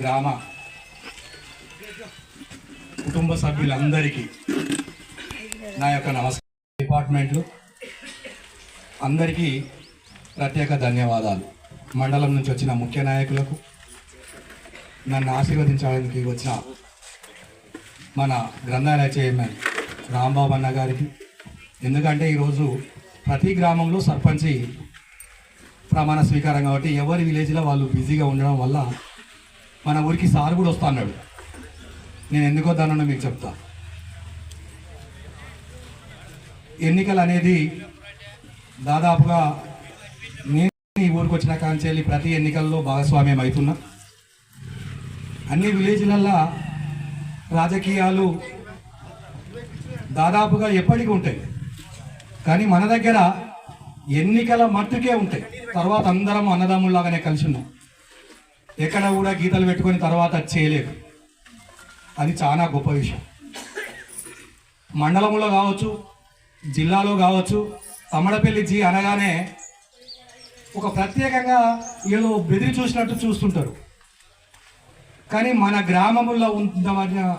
గ్రామ కుటుంబ సభ్యులందరికీ నా యొక్క నమస్కారం. డిపార్ట్మెంట్లు అందరికీ ప్రత్యేక ధన్యవాదాలు. మండలం నుంచి వచ్చిన ముఖ్య నాయకులకు నన్ను ఆశీర్వదించడానికి వచ్చిన మన గ్రంథాలయ చైర్మన్ రాంబాబు అన్న గారికి. ఎందుకంటే ఈరోజు ప్రతి గ్రామంలో సర్పంచి ప్రమాణ స్వీకారం కాబట్టి ఎవరి విలేజ్లో వాళ్ళు బిజీగా ఉండడం వల్ల మన ఊరికి సార్ కూడా వస్తా అన్నాడు. నేను ఎందుకో వద్దానో మీకు చెప్తా. ఎన్నికలు అనేది దాదాపుగా నేను ఈ ఊరికి వచ్చిన కాంచెల్లి ప్రతి ఎన్నికల్లో భాగస్వామ్యం అవుతున్నా. అన్ని విలేజ్లల్లో రాజకీయాలు దాదాపుగా ఎప్పటికీ ఉంటాయి. కానీ మన దగ్గర ఎన్నికల మట్టుకే ఉంటాయి. తర్వాత అందరం అన్నదమ్ముల్లాగానే కలిసి ఉన్నాం. ఎక్కడ కూడా గీతలు పెట్టుకొని తర్వాత చేయలేదు. అది చాలా గొప్ప విషయం. మండలంలో కావచ్చు జిల్లాలో కావచ్చు తమ్మడపల్లి జీ అనగానే ఒక ప్రత్యేకంగా ఏదో బెదిరి చూసినట్టు చూస్తుంటారు. కానీ మన గ్రామంలో ఉన్న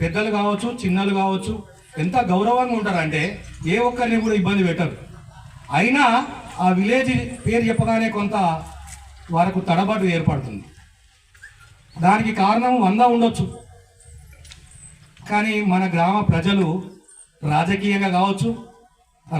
పెద్దలు కావచ్చు చిన్నలు కావచ్చు ఎంత గౌరవంగా ఉంటారంటే ఏ ఒక్కరిని కూడా ఇబ్బంది పెట్టరు. అయినా ఆ విలేజ్ పేరు చెప్పగానే కొంత వారికి తడబాటు ఏర్పడుతుంది. దానికి కారణం వంద ఉండొచ్చు. కానీ మన గ్రామ ప్రజలు రాజకీయంగా కావచ్చు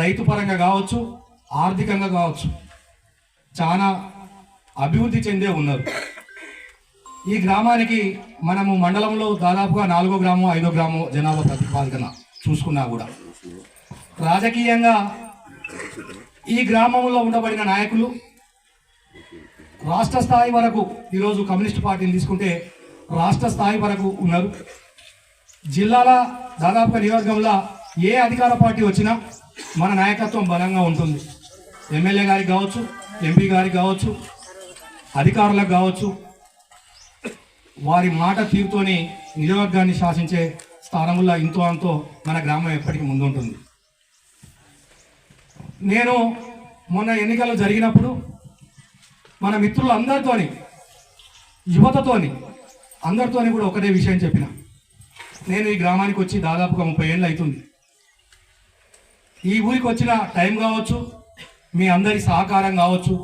రైతు పరంగా కావచ్చు ఆర్థికంగా కావచ్చు చాలా అభివృద్ధి చెందే ఉన్నారు. ఈ గ్రామానికి మనము మండలంలో దాదాపుగా నాలుగో గ్రామం ఐదో గ్రామం జనాభా ప్రతిపాదన చూసుకున్నా కూడా. రాజకీయంగా ఈ గ్రామంలో ఉండబడిన నాయకులు రాష్ట్ర స్థాయి వరకు ఈరోజు కమ్యూనిస్ట్ పార్టీని తీసుకుంటే రాష్ట్ర స్థాయి వరకు ఉన్నారు. జిల్లాల దాదాపుగా నియోజకవర్గంలో ఏ అధికార పార్టీ వచ్చినా మన నాయకత్వం బలంగా ఉంటుంది. ఎమ్మెల్యే గారికి కావచ్చు ఎంపీ గారికి కావచ్చు అధికారులకు కావచ్చు వారి మాట తీరుతోని నియోజకవర్గాన్ని శాసించే స్థానంలో ఇంతో అంతో మన గ్రామం ఎప్పటికీ ముందుంటుంది. నేను మొన్న ఎన్నికలు జరిగినప్పుడు మన మిత్రులందరితోని యువతతోని అందరితోని కూడా ఒకటే విషయం చెప్పిన. నేను ఈ గ్రామానికి వచ్చి దాదాపుగా ముప్పై ఏళ్ళు అవుతుంది ఈ ఊరికి వచ్చిన టైం కావచ్చు మీ అందరి సహకారం కావచ్చు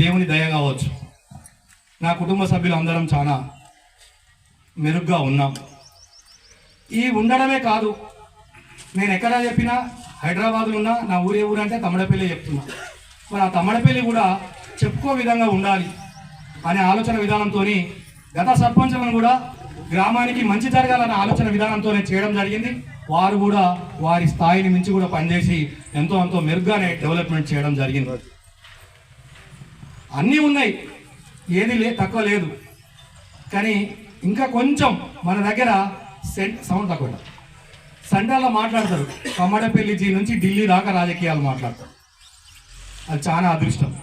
దేవుని దయ కావచ్చు. నా కుటుంబ సభ్యులు అందరం చాలా మెరుగ్గా ఉన్నాం. ఈ ఉండడమే కాదు నేను ఎక్కడ చెప్పినా హైదరాబాద్లో ఉన్నా నా ఊరే ఊరు అంటే తమ్మడపల్లి చెప్తున్నా. మరి ఆ తమ్మడపల్లి కూడా చెప్పుకో విధంగా ఉండాలి అనే ఆలోచన విధానంతో గత సర్పంచులను కూడా గ్రామానికి మంచి జరగాలనే ఆలోచన విధానంతోనే చేయడం జరిగింది. వారు కూడా వారి స్థాయిని మించి కూడా పనిచేసి ఎంతో ఎంతో మెరుగ్గానే డెవలప్మెంట్ చేయడం జరిగింది. అన్నీ ఉన్నాయి. ఏది లే తక్కువ లేదు. కానీ ఇంకా కొంచెం మన దగ్గర సెంట్ సౌండ్ తక్కువ సండాల్లో మాట్లాడతారు. కమ్మడపల్లి జీ నుంచి ఢిల్లీ దాకా రాజకీయాలు మాట్లాడతారు. అది చాలా అదృష్టం.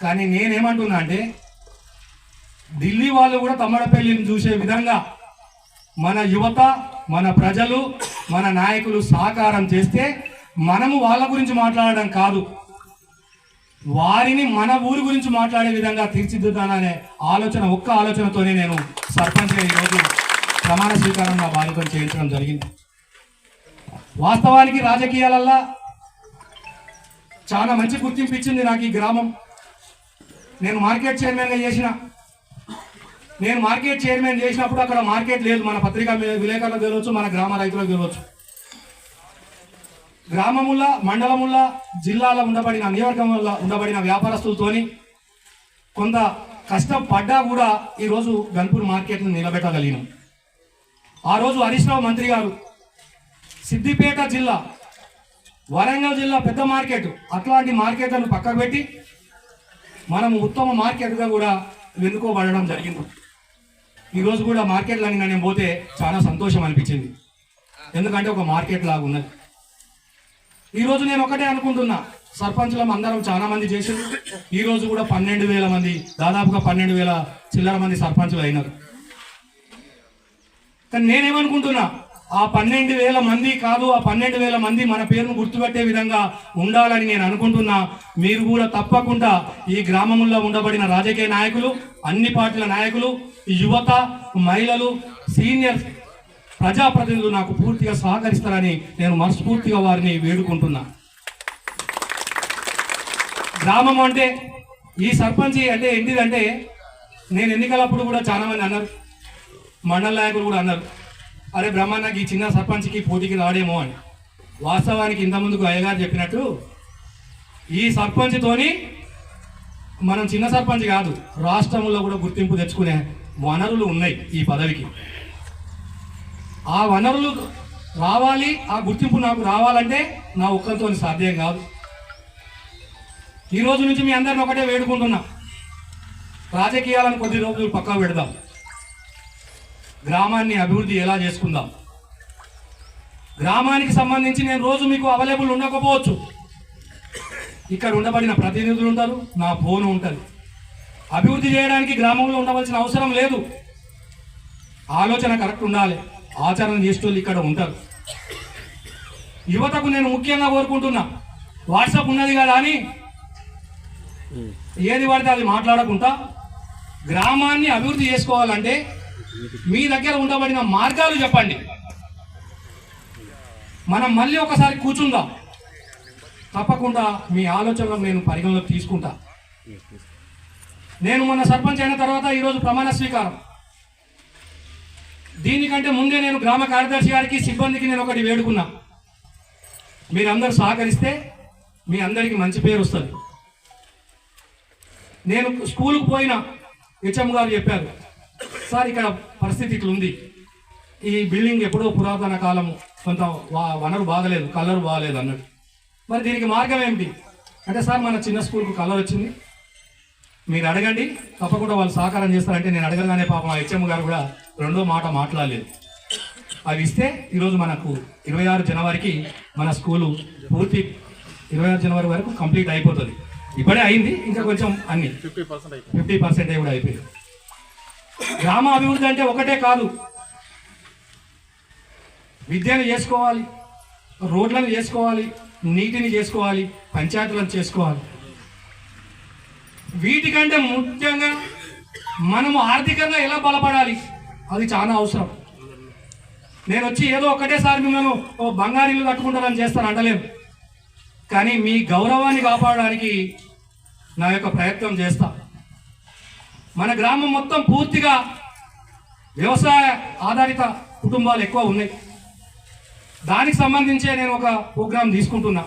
కానీ నేనేమంటున్నా అంటే ఢిల్లీ వాళ్ళు కూడా తమ్మడపల్లిని చూసే విధంగా మన యువత మన ప్రజలు మన నాయకులు సహకారం చేస్తే మనము వాళ్ళ గురించి మాట్లాడడం కాదు. వారిని మన ఊరి గురించి మాట్లాడే విధంగా తీర్చిదిద్దాననే ఆలోచన ఒక్క ఆలోచనతోనే నేను సర్పంచ్ ఈరోజు ప్రమాణ స్వీకారం నా బాధ్యతను చేయించడం జరిగింది. వాస్తవానికి రాజకీయాలల్లా చాలా మంచి గుర్తింపు ఇచ్చింది నాకు ఈ గ్రామం. నేను మార్కెట్ చైర్మన్గా చేసిన నేను మార్కెట్ చైర్మన్ చేసినప్పుడు అక్కడ మార్కెట్ లేదు. మన పత్రికా వి- విలేకరులకు మన గ్రామ రైతులకు తెలియవచ్చు గ్రామముల్లా మండలముల జిల్లాలో ఉండబడిన నియోజకవర్గంలో ఉండబడిన వ్యాపారస్తులతోని కొంత కష్టపడ్డా కూడా ఈరోజు గన్పూర్ మార్కెట్ను నిలబెట్టగలిగినాం. ఆ రోజు హరీష్ మంత్రి గారు సిద్దిపేట జిల్లా వరంగల్ జిల్లా పెద్ద మార్కెట్. అట్లాంటి మార్కెట్లను పక్కకు పెట్టి మనం ఉత్తమ మార్కెట్గా కూడా వెనుకోబడడం జరిగింది. ఈరోజు కూడా మార్కెట్లని నేను పోతే చాలా సంతోషం అనిపించింది. ఎందుకంటే ఒక మార్కెట్ లాగా ఉన్నది. ఈరోజు నేను ఒకటే అనుకుంటున్నా సర్పంచులం అందరం చాలా మంది చేసింది ఈరోజు కూడా పన్నెండు వేల మంది దాదాపుగా పన్నెండు వేల చిల్లర మంది సర్పంచులు అయినారు. కానీ నేనేమనుకుంటున్నా ఆ పన్నెండు వేల మంది కాదు ఆ పన్నెండు వేల మంది మన పేరును గుర్తుపెట్టే విధంగా ఉండాలని నేను అనుకుంటున్నా. మీరు కూడా తప్పకుండా ఈ గ్రామంలో ఉండబడిన రాజకీయ నాయకులు అన్ని పార్టీల నాయకులు యువత మహిళలు సీనియర్ ప్రజాప్రతినిధులు నాకు పూర్తిగా సహకరిస్తారని నేను మనస్ఫూర్తిగా వారిని వేడుకుంటున్నా. గ్రామం అంటే ఈ సర్పంచ్ అంటే ఏంటిదంటే నేను ఎన్నికలప్పుడు కూడా చాలా మంది అన్నారు. మండల నాయకులు కూడా అన్నారు. అరే బ్రహ్మాన్నకి ఈ చిన్న సర్పంచ్కి పోటీకి రాడేమో అని. వాస్తవానికి ఇంత ముందుకు అయ్యగారు చెప్పినట్టు ఈ సర్పంచ్తోని మనం చిన్న సర్పంచ్ కాదు రాష్ట్రంలో కూడా గుర్తింపు తెచ్చుకునే వనరులు ఉన్నాయి ఈ పదవికి. ఆ వనరులు రావాలి ఆ గుర్తింపు నాకు రావాలంటే నా ఒక్కరితో సాధ్యం కాదు. ఈ రోజు నుంచి మీ అందరిని ఒకటే వేడుకుంటున్నా. రాజకీయాలను కొద్ది రోజులు పక్కా పెడదాం. గ్రామాన్ని అభివృద్ధి ఎలా చేసుకుందాం? గ్రామానికి సంబంధించి నేను రోజు మీకు అవైలబుల్ ఉండకపోవచ్చు. ఇక్కడ ఉండబడిన ప్రతినిధులు ఉంటారు నా ఫోన్ ఉంటుంది. అభివృద్ధి చేయడానికి గ్రామంలో ఉండవలసిన అవసరం లేదు. ఆలోచన కరెక్ట్ ఉండాలి. ఆచరణ చేసేటోళ్ళు ఇక్కడ ఉంటారు. యువతకు నేను ముఖ్యంగా కోరుకుంటున్నా వాట్సాప్ ఉన్నది కదా అని. ఏది పడితే అది మాట్లాడకుండా గ్రామాన్ని అభివృద్ధి చేసుకోవాలంటే మీ దగ్గర ఉండబడిన మార్గాలు చెప్పండి. మనం మళ్ళీ ఒకసారి కూర్చుందాం. తప్పకుండా మీ ఆలోచనలు నేను పరిగణలోకి తీసుకుంటా. నేను మొన్న సర్పంచ్ అయిన తర్వాత ఈరోజు ప్రమాణ స్వీకారం. దీనికంటే ముందే నేను గ్రామ కార్యదర్శి గారికి సిబ్బందికి నేను ఒకటి వేడుకున్నా. మీరందరూ సహకరిస్తే మీ అందరికీ మంచి పేరు వస్తుంది. నేను స్కూల్కి పోయిన హెచ్ఎం గారు చెప్పారు. సార్ ఇక్కడ పరిస్థితి ఇట్లా ఉంది ఈ బిల్డింగ్ ఎప్పుడో పురాతన కాలము. కొంత వనరు బాగలేదు కలర్ బాగలేదు అన్నట్టు. మరి దీనికి మార్గం ఏమిటి? అంటే సార్ మన చిన్న స్కూల్కు కలర్ వచ్చింది. మీరు అడగండి. తప్పకుండా వాళ్ళు సహకారం చేస్తారంటే నేను అడగగానే పాపం ఆ హెచ్ఎం గారు కూడా రెండో మాట మాట్లాడలేదు. అవి ఇస్తే ఈరోజు మనకు ఇరవై ఆరు జనవరికి మన స్కూలు పూర్తి ఇరవై ఆరు జనవరి వరకు కంప్లీట్ అయిపోతుంది. ఇప్పుడే అయింది ఇంకా కొంచెం అన్ని. ఫిఫ్టీ పర్సెంట్ అయిపోయింది. ఫిఫ్టీ పర్సెంట్ కూడా అయిపోయింది. గ్రామ అభివృద్ధి అంటే ఒకటే కాదు. విద్యను చేసుకోవాలి రోడ్లను చేసుకోవాలి నీటిని చేసుకోవాలి పంచాయతీలను చేసుకోవాలి. వీటికంటే ముఖ్యంగా మనము ఆర్థికంగా ఎలా బలపడాలి? అది చాలా అవసరం. నేను వచ్చి ఏదో ఒకటేసారి మిమ్మల్ని ఓ బంగారు ఇల్లు కట్టుకుంటారని చేస్తాను అంటలేము కానీ మీ గౌరవాన్ని కాపాడడానికి నా యొక్క ప్రయత్నం చేస్తాను మన గ్రామం మొత్తం పూర్తిగా వ్యవసాయ ఆధారిత కుటుంబాలు ఎక్కువ ఉన్నాయి. దానికి సంబంధించే నేను ఒక ప్రోగ్రాం తీసుకుంటున్నా.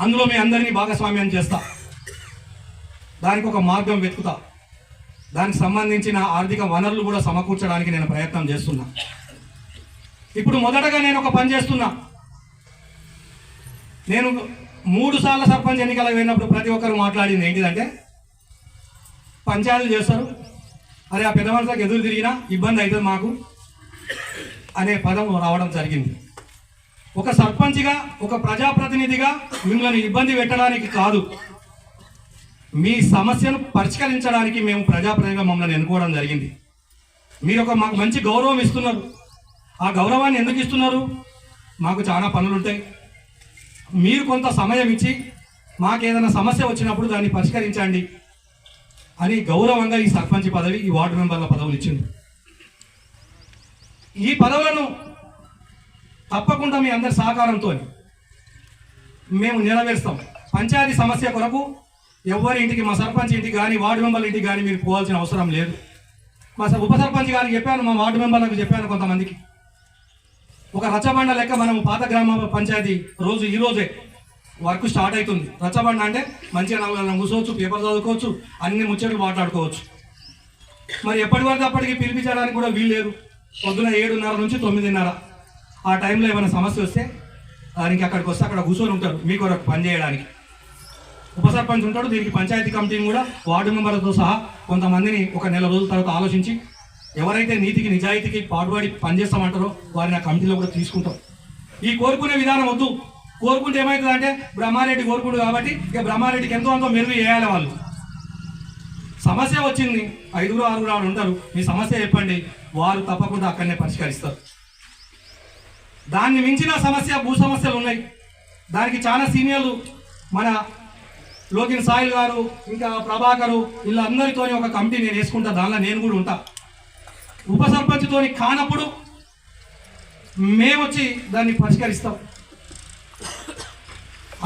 అందులో మీ అందరినీ భాగస్వామ్యం చేస్తా. దానికి ఒక మార్గం వెతుకుతా. దానికి సంబంధించిన ఆర్థిక వనరులు కూడా సమకూర్చడానికి నేను ప్రయత్నం చేస్తున్నా. ఇప్పుడు మొదటగా నేను ఒక పని చేస్తున్నా. నేను మూడు సార్లు సర్పంచ్ ఎన్నికలకు వెళ్ళినప్పుడు ప్రతి ఒక్కరు మాట్లాడింది ఏంటిదంటే పంచాయతీలు చేస్తారు. అరే ఆ పెద్ద మనుషులకు ఎదురు తిరిగినా ఇబ్బంది అవుతుంది మాకు అనే పదం రావడం జరిగింది. ఒక సర్పంచ్గా ఒక ప్రజాప్రతినిధిగా మిమ్మల్ని ఇబ్బంది పెట్టడానికి కాదు మీ సమస్యను పరిష్కరించడానికి మేము ప్రజాప్రతినిధిగా మమ్మల్ని ఎన్నుకోవడం జరిగింది. మీరు ఒక మాకు మంచి గౌరవం ఇస్తున్నారు. ఆ గౌరవాన్ని ఎందుకు ఇస్తున్నారు? మాకు చాలా పనులు ఉంటాయి. మీరు కొంత సమయం ఇచ్చి మాకు ఏదైనా సమస్య వచ్చినప్పుడు దాన్ని పరిష్కరించండి. అని గౌరవంగా ఈ సర్పంచ్ పదవి ఈ వార్డు మెంబర్ల పదవులు ఇచ్చింది ఈ పదవులను తప్పకుండా మీ అందరి సహకారంతో మేము నెరవేరుస్తాం. పంచాయతీ సమస్య కొరకు ఎవరి ఇంటికి మా సర్పంచ్ ఇంటికి కానీ వార్డు మెంబర్ల ఇంటికి కానీ మీరు పోవాల్సిన అవసరం లేదు. మా స- ఉప సర్పంచ్ గారికి చెప్పాను మా వార్డు మెంబర్లకు చెప్పాను కొంతమందికి. ఒక రచ్చబండ లెక్క మనం పాత గ్రామ పంచాయతీ రోజు ఈ రోజే వర్క్ స్టార్ట్ అవుతుంది. రచ్చబండ అంటే మంచిగా నలుగురు కూర్చోవచ్చు పేపర్ చదువుకోవచ్చు అన్ని ముచ్చట్లు మాట్లాడుకోవచ్చు. మరి ఎప్పటి వరకు అప్పటికి పిలిపించడానికి కూడా వీల్లేదు పొద్దున ఏడున్నర నుంచి తొమ్మిదిన్నర. ఆ టైంలో ఏమైనా సమస్య వస్తే దానికి అక్కడికి వస్తే అక్కడ కూర్చొని ఉంటారు మీ కొరకు పని చేయడానికి. ఉప సర్పంచ్ ఉంటాడు దీనికి పంచాయతీ కమిటీని కూడా వార్డు మెంబర్లతో సహా కొంతమందిని ఒక నెల రోజుల తర్వాత ఆలోచించి ఎవరైతే నీతికి నిజాయితీకి పాటుపడి పనిచేస్తామంటారో వారిని ఆ కమిటీలో కూడా తీసుకుంటాం. ఈ కోరుకునే విధానం వద్దు. కోరుకుంటే ఏమవుతుంది అంటే బ్రహ్మారెడ్డి కోరుకుంటు కాబట్టి ఇక బ్రహ్మారెడ్డికి ఎంతో అంతో మెరుగు చేయాలి వాళ్ళు. సమస్య వచ్చింది. ఐదుగురు ఆరుగురు ఆరు ఉంటారు. మీ సమస్య చెప్పండి. వారు తప్పకుండా అక్కడనే పరిష్కరిస్తారు. దాన్ని మించిన సమస్య భూ సమస్యలు ఉన్నాయి. దానికి చాలా సీనియర్లు మన లోకిన్ సాయిల్ గారు ఇంకా ప్రభాకరు వీళ్ళందరితో ఒక కమిటీ నేను వేసుకుంటా. దానిలో నేను కూడా ఉంటా. ఉప సర్పంచ్తో కానప్పుడు మేము వచ్చి దాన్ని పరిష్కరిస్తాం.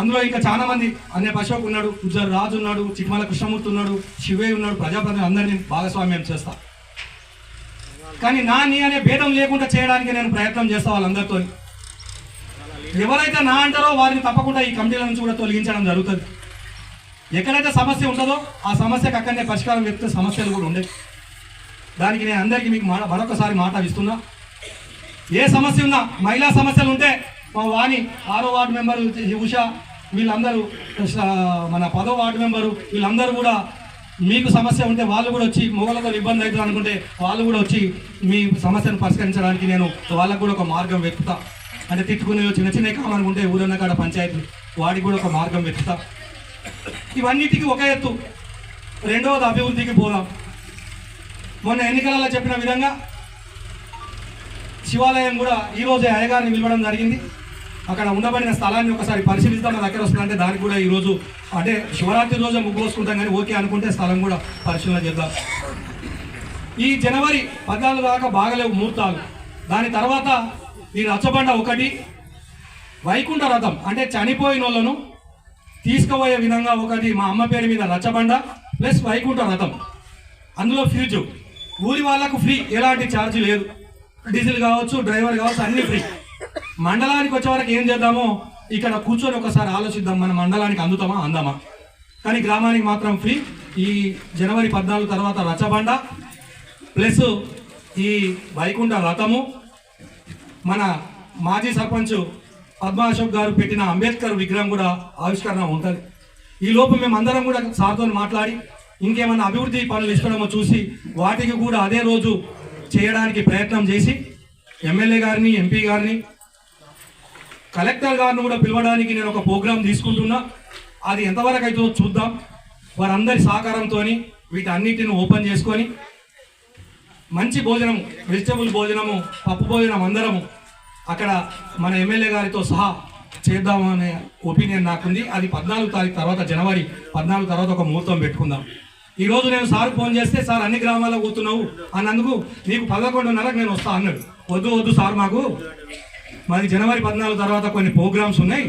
అందులో ఇంకా చాలా మంది అన్నయ్య అశోక్ ఉన్నాడు ఉజ్జర్ రాజు ఉన్నాడు చిక్మల కృష్ణమూర్తి ఉన్నాడు శివయ్య ఉన్నాడు ప్రజాప్రతినిధులు అందరినీ భాగస్వామ్యం చేస్తా. కానీ నా నీ అనే భేదం లేకుండా చేయడానికి నేను ప్రయత్నం చేస్తా వాళ్ళందరితో. ఎవరైతే నా అంటారో వారిని తప్పకుండా ఈ కమిటీల నుంచి కూడా తొలగించడం జరుగుతుంది. ఎక్కడైతే సమస్య ఉంటుందో ఆ సమస్యకు అక్కడనే పరిష్కారం చెప్తే సమస్యలు కూడా ఉండేవి. దానికి నేను అందరికీ మీకు మరొకసారి మాట ఇస్తున్నా. ఏ సమస్య ఉన్నా మహిళా సమస్యలు ఉంటే మా వాణి ఆరో వార్డు మెంబరు ఉష వీళ్ళందరూ మన పదో వార్డు మెంబరు వీళ్ళందరూ కూడా మీకు సమస్య ఉంటే వాళ్ళు కూడా వచ్చి మొగలతో ఇబ్బంది అవుతుంది అనుకుంటే వాళ్ళు కూడా వచ్చి మీ సమస్యను పరిష్కరించడానికి నేను వాళ్ళకు కూడా ఒక మార్గం వెతుకుతా. అంటే తిట్టుకునే చిన్న చిన్న కామనుకుంటే ఊరన్న కాడ పంచాయతీ వాడికి కూడా ఒక మార్గం వెతుకుతా. ఇవన్నిటికీ ఒక ఎత్తు. రెండవది అభివృద్ధికి పోదాం. మొన్న ఎన్నికలలో చెప్పిన విధంగా శివాలయం కూడా ఈరోజు అయ్యగారిని పిలవడం జరిగింది. అక్కడ ఉండబడిన స్థలాన్ని ఒకసారి పరిశీలిస్తాం మన దగ్గర వస్తుందంటే దానికి కూడా ఈరోజు అంటే శివరాత్రి రోజు ముగ్గుకోసుకుంటాం కానీ ఓకే అనుకుంటే స్థలం కూడా పరిశీలన చేద్దాం. ఈ జనవరి పద్నాలుగు దాకా బాగలేవు ముహూర్తాలు. దాని తర్వాత ఈ రచ్చబండ ఒకటి వైకుంఠ రథం అంటే చనిపోయిన వాళ్ళను తీసుకుపోయే విధంగా ఒకటి మా అమ్మ పేరు మీద రచ్చబండ ప్లస్ వైకుంఠ రథం. అందులో ఫ్యూజ్. ఊరి వాళ్ళకు ఫ్రీ ఎలాంటి ఛార్జ్ లేదు. డీజిల్ కావచ్చు డ్రైవర్ కావచ్చు అన్ని ఫ్రీ. మండలానికి వచ్చేవరకు ఏం చేద్దామో ఇక్కడ కూర్చొని ఒకసారి ఆలోచిద్దాం. మన మండలానికి అందుతామా అందామా? కానీ గ్రామానికి మాత్రం ఫ్రీ ఈ జనవరి పద్నాలుగు తర్వాత రచ్చబండ ప్లస్ ఈ వైకుంఠ రథము. మన మాజీ సర్పంచ్ పద్మా అశోక్ గారు పెట్టిన అంబేద్కర్ విగ్రహం కూడా ఆవిష్కరణ ఉంటుంది. ఈ లోపు మేము అందరం కూడా సార్తో మాట్లాడి ఇంకేమైనా అభివృద్ధి పనులు ఇష్టమో చూసి వాటికి కూడా అదే రోజు చేయడానికి ప్రయత్నం చేసి ఎమ్మెల్యే గారిని ఎంపీ గారిని కలెక్టర్ గారిని కూడా పిలవడానికి నేను ఒక ప్రోగ్రాం తీసుకుంటున్నా. అది ఎంతవరకు అయితే చూద్దాం. వారందరి సహకారంతో వీటన్నిటిని ఓపెన్ చేసుకొని మంచి భోజనం వెజిటబుల్ భోజనము పప్పు భోజనం అందరము అక్కడ మన ఎమ్మెల్యే గారితో సహా చేద్దామనే ఒపీనియన్ నాకుంది. అది పద్నాలుగు తారీఖు తర్వాత జనవరి పద్నాలుగు తర్వాత ఒక ముహూర్తం పెట్టుకుందాం. ఈరోజు నేను సార్ ఫోన్ చేస్తే సార్ అన్ని గ్రామాల్లో పోతున్నావు అన్నందుకు నీకు పదకొండున్నరకు నేను వస్తా అన్నాడు. వద్దు వద్దు సార్ మాకు. మరి జనవరి పద్నాలుగు తర్వాత కొన్ని ప్రోగ్రామ్స్ ఉన్నాయి.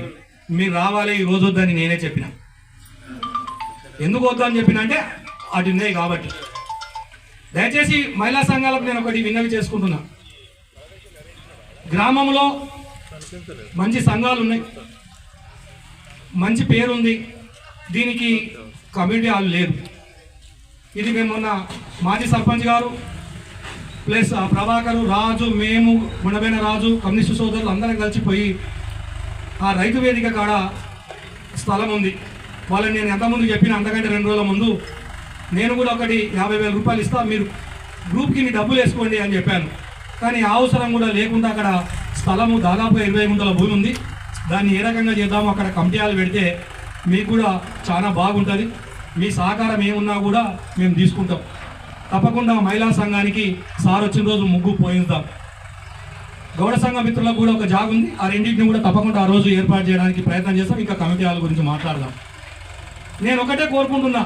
మీరు రావాలి ఈ రోజు వద్దని నేనే చెప్పిన. ఎందుకు వద్దని అని చెప్పిన అంటే అటు ఉన్నాయి కాబట్టి. దయచేసి మహిళా సంఘాలకు నేను ఒకటి విన్నవి చేసుకుంటున్నా. గ్రామంలో మంచి సంఘాలు ఉన్నాయి. మంచి పేరుంది. దీనికి కమ్యూనిటీ హాల్ లేదు ఇది మేము మొన్న మాజీ సర్పంచ్ గారు ప్లస్ ఆ ప్రభాకరు రాజు మేము గుణబైన రాజు కమ్యూనిస్టు సోదరులు అందరం కలిసిపోయి ఆ రైతు వేదిక కాడ స్థలం ఉంది. వాళ్ళని నేను ఎంతమంది చెప్పిన అంతకంటే రెండు రోజుల ముందు నేను కూడా ఒకటి యాభై వేల రూపాయలు ఇస్తా మీరు గ్రూప్కి ఇన్ని డబ్బులు వేసుకోండి అని చెప్పాను. కానీ అవసరం కూడా లేకుండా అక్కడ స్థలము దాదాపు ఇరవై గుంటల భూమి ఉంది. దాన్ని ఏ రకంగా చేద్దాము అక్కడ కంపెనీలు పెడితే మీకు కూడా చాలా బాగుంటుంది. మీ సహకారం ఏమున్నా కూడా మేము తీసుకుంటాం. తప్పకుండా మహిళా సంఘానికి సార్ వచ్చిన రోజు ముగ్గు పోయిద్దాం గౌడ సంఘ మిత్రులకు కూడా ఒక జాగ్ ఉంది. ఆ రెండింటిని కూడా తప్పకుండా ఆ రోజు ఏర్పాటు చేయడానికి ప్రయత్నం చేస్తాం. ఇంకా కమిటీ వాళ్ళ గురించి మాట్లాడదాం. నేను ఒకటే కోరుకుంటున్నా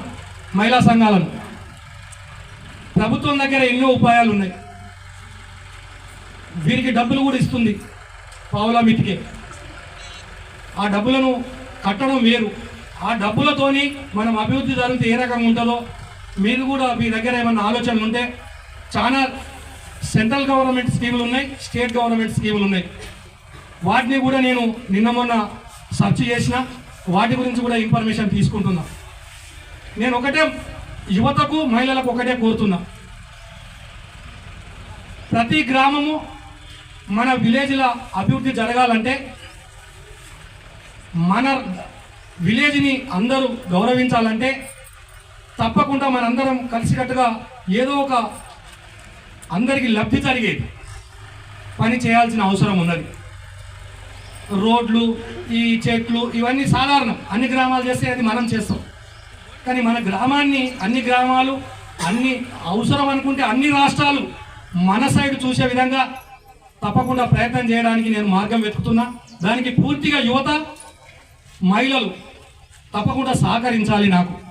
మహిళా సంఘాలను. ప్రభుత్వం దగ్గర ఎన్నో ఉపాయాలు ఉన్నాయి. వీరికి డబ్బులు కూడా ఇస్తుంది పావులా మితికే. ఆ డబ్బులను కట్టడం వేరు. ఆ డబ్బులతోని మనం అభివృద్ధి జరిగితే ఏ రకంగా ఉంటుందో మీరు కూడా మీ దగ్గర ఏమైనా ఆలోచనలు ఉంటే చాలా సెంట్రల్ గవర్నమెంట్ స్కీములు ఉన్నాయి స్టేట్ గవర్నమెంట్ స్కీములు ఉన్నాయి. వాటిని కూడా నేను నిన్న మొన్న సెర్చ్ చేసిన వాటి గురించి కూడా ఇన్ఫర్మేషన్ తీసుకుంటున్నా. నేను ఒకటే యువతకు మహిళలకు ఒకటే కోరుతున్నా. ప్రతి గ్రామము మన విలేజ్ల అభివృద్ధి జరగాలంటే మన విలేజ్ని అందరూ గౌరవించాలంటే తప్పకుండా మనందరం కలిసికట్టుగా ఏదో ఒక అందరికీ లబ్ధి జరిగేది పని చేయాల్సిన అవసరం ఉన్నది. రోడ్లు ఈ చెట్లు ఇవన్నీ సాధారణం. అన్ని గ్రామాలు చేస్తే అది మనం చేస్తాం. కానీ మన గ్రామాన్ని అన్ని గ్రామాలు అన్ని అవసరం అనుకుంటే అన్ని రాష్ట్రాలు మన సైడ్ చూసే విధంగా తప్పకుండా ప్రయత్నం చేయడానికి నేను మార్గం వెతుకుతున్నా. దానికి పూర్తిగా యువత మహిళలు తప్పకుండా సహకరించాలి నాకు.